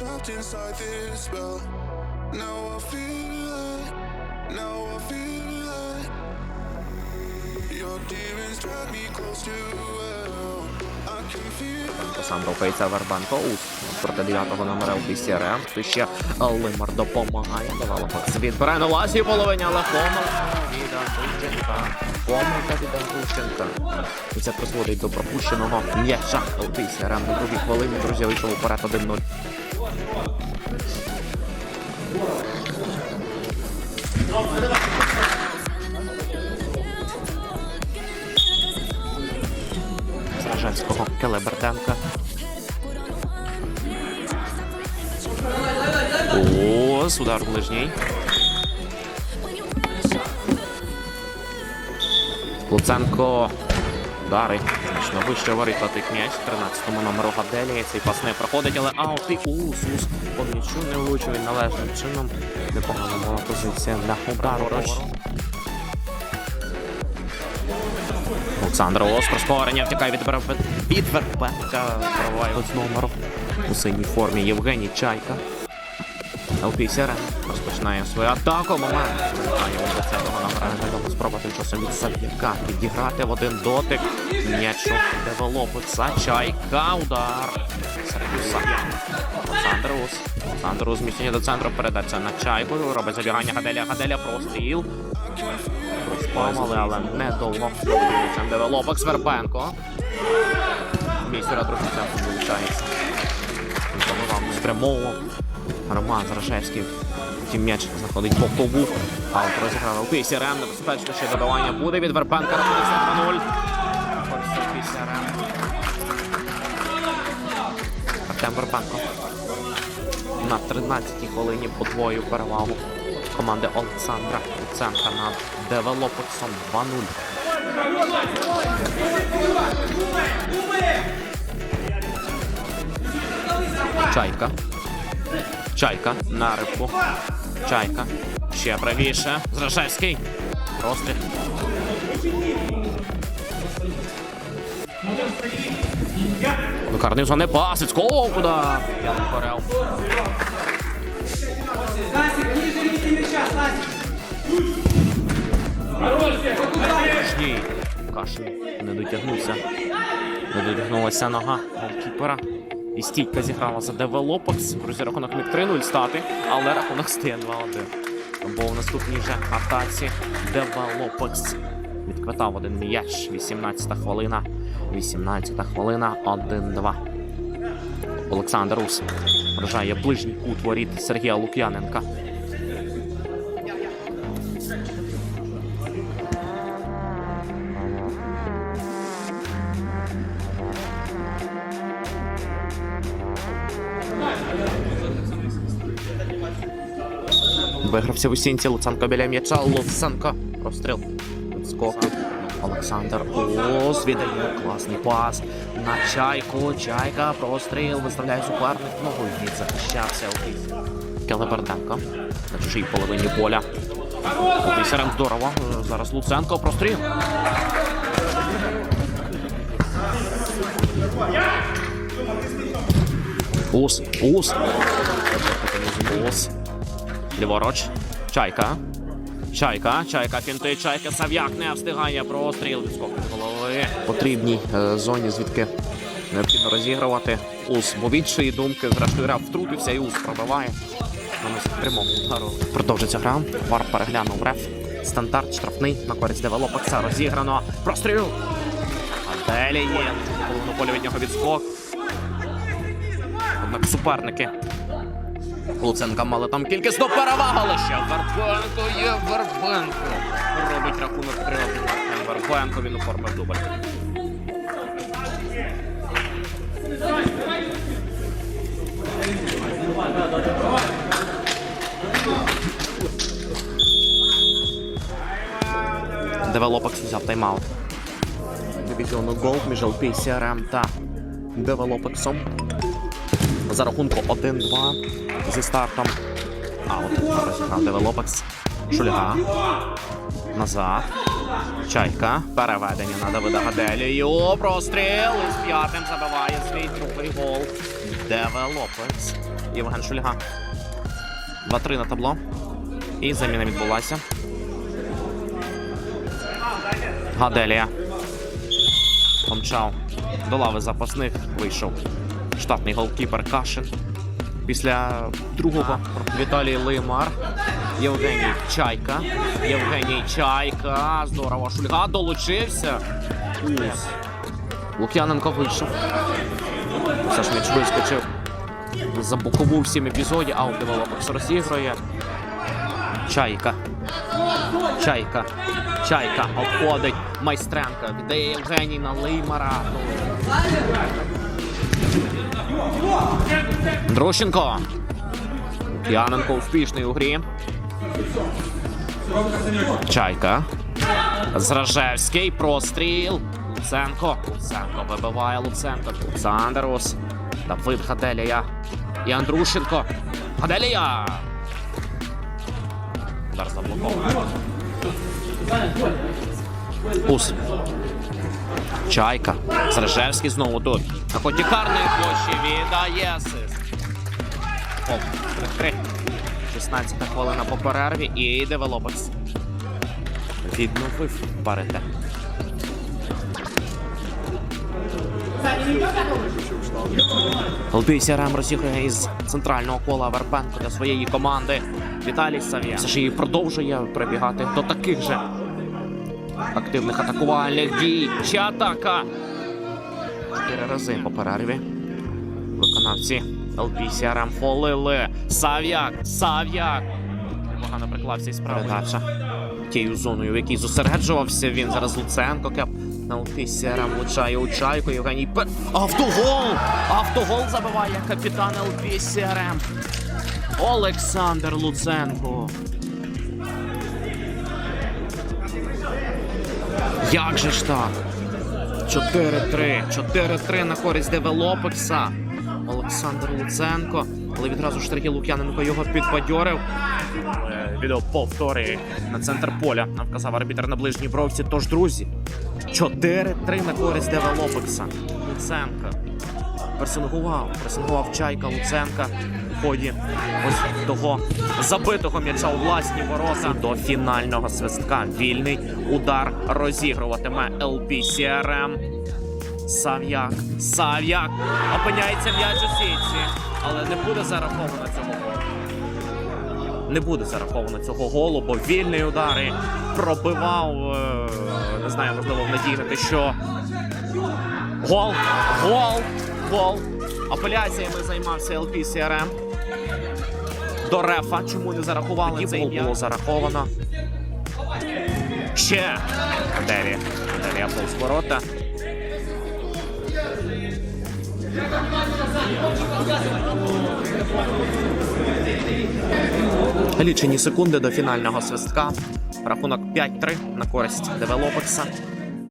trapped inside this spell. Now I feel like, now I feel like your demons drag me close to hell. I. Сам рухається Вербенко Ус проти 9-го номера у ПСРМ. Тут ще Лимар допомагає. Давала Факс відбирає на власній половині, але помилка від Андрущенка. Помилка від це призводить до пропущеного м'яча у ПСРМ на другій хвилині. Друзі, вийшов уперед 1-0. Сражанського Келебертенка. Ось, удар ближній. Луценко. Удари. Значно вище воріт летить м'яч. 13-му номеру Гаделі. Цей пас не проходить, але аут і ус. Ус по м'ячу не влучив він належним чином. Непогана була позиція для удару. Олександр Ос прискорення втікає від Верб- від Вербенка. Пробиває з номеру у синій формі Євгеній Чайка. ЛПСР розпочинає свою атаку. Момент. Виконання у 20-го номера. Невідомо спроба тим часом від Сав'яка підіграти в один дотик. М'ячу девелопиться. Чайка. Удар. Сергій Сав'як. Олександр Ус. Зміщення до центру передача на чайку. Робить забігання Гаделя. Гаделя простріл. Помали, але недовго. Цим девелопок Свербенко. Місера трохи центром вилучається. Забивав спрямовував. Роман Зрашевський. Втім м'яч знаходить бокову. Аут розіграв у Пісірем. Небезпечно ще додавання буде від Вербенка. Рахунок 2-0. Ось це Пісірем. Артем Вербенко. На 13-й хвилині подвоїв перевагу команди Олександра Луценка над Девелопексом 2-0. Чайка. Чайка на рибку. Чайка. Ще правіше. Зражевський. Простріл. Викарний зони пасицького удар. Я не. Ні. Кашин не дотягнувся. Не дотягнулася нога голкіпера. І стійка зіграла за девелопекс. Друзі, рахунок міг 3-0 стати, але рахунок стає 2-1. Бо в наступній же атаці девелопекс відквитав один м'яч. 18-та хвилина. 18-та хвилина. 1-2. Олександр Рус вражає ближній кут воріт Сергія Лук'яненка. Вигрався у сінці Луценко біля м'яча. Луценко. Простріл. Скок. Олександр Ос віддає класний пас на чайку. Чайка. Простріл. Виставляє суперник. Ногою він захищався. Келеберденко. На чужій половині поля. Пісарем здорово. Зараз Луценко. Простріл. Ус. Ус. Ус. Ліворуч. Чайка. Чайка, чайка, фінти, чайка, Сав'як не встигає простріл відскок від голови. Потрібній е, зоні, звідки необхідно розігрувати. Ус, бо від думки, зрештою гра втрутився і ус пробиває. Прямому удару. Продовжиться гра. Вар переглянув реф. Стандарт штрафний на користь девелопекса розіграно. Простріл! Аделі є. На половину поля від нього відскок. Однак суперники Луценка мали там кількісну перевагу, ще Вербенко є Вербенко. Робить рахунок 3 1 Вербенко, він оформив дубль. Девелопекс взяв тайм-аут. Дивізіону Голд між LPCRM та Девелопексом за рахунку 1-2 зі стартом. Аут. Розіграв девелопекс. Шульга. Назад. Чайка. Переведення на Давида Гаделію. Простріл. І з п'ятим забиває свій другий гол. Девелопекс. Євген Шульга. 2-3 на табло. І заміна відбулася. Гаделія. Помчав до лави запасних. Вийшов штатний голкіпер Кашин. Після другого Віталій Лимар. Євгеній Чайка. Євгеній Чайка. Здорово. Шульга долучився. Ус. Лук'яненко вийшов. Все ж м'яч вискочив за бокову в сім епізоді. Аут девелопекс розігрує. Чайка. Чайка. Чайка обходить майстренка. Віддає Євгеній на Леймара. Друщенко. Яненко успішний у грі. Чайка. Зражевський. Простріл. Луценко. Луценко вибиває Луценко. Олександрус. Давид Гаделія. І Андрушенко. Гаделія. Удар заблокований. Ус. Чайка. Зражевський знову тут. На ході карної площі віддає асист. Оп, 3-3. 16 хвилина по перерві і девелопекс. Відновив парите. Олбійся Рем розігрує із центрального кола Вербенко для своєї команди. Віталій Савія. Все ж і продовжує прибігати до таких же активних атакувальних дій. Чи атака? Чотири рази по перерві. Виконавці ЛПСРМ фолили. Сав'як! Сав'як! Непогано приклався із передача. Тією зоною, в якій зосереджувався він. Зараз Луценко кеп на ЛПСРМ влучає у чайку. Євгеній Пер... Автогол! Автогол забиває капітан ЛПСРМ. Олександр Луценко. Як же ж так? 4-3. 4-3 на користь девелопекса. Олександр Луценко. Але відразу ж Сергій Лук'яненко його підбадьорив. Відео повтори на центр поля. Нам вказав арбітер на ближній бровці. Тож, друзі, 4-3 на користь девелопекса. Луценка. Персингував. Персингував Чайка Луценка ході ось того забитого м'яча у власні ворота до фінального свистка. Вільний удар розігруватиме ЛПСРМ. Сав'як. Сав'як. Опиняється м'яч у сітці. Але не буде зараховано цього голу. Не буде зараховано цього голу, бо вільний удар і пробивав. е, Не знаю, можливо, в надії на те, що Гол! Гол! Гол! Апеляціями займався ЛПСРМ. До рефа. Чому не зарахували цей гол було зараховано? Ще! Деві. Деві повз ворота. Лічені секунди до фінального свистка. Рахунок 5-3 на користь девелопекса.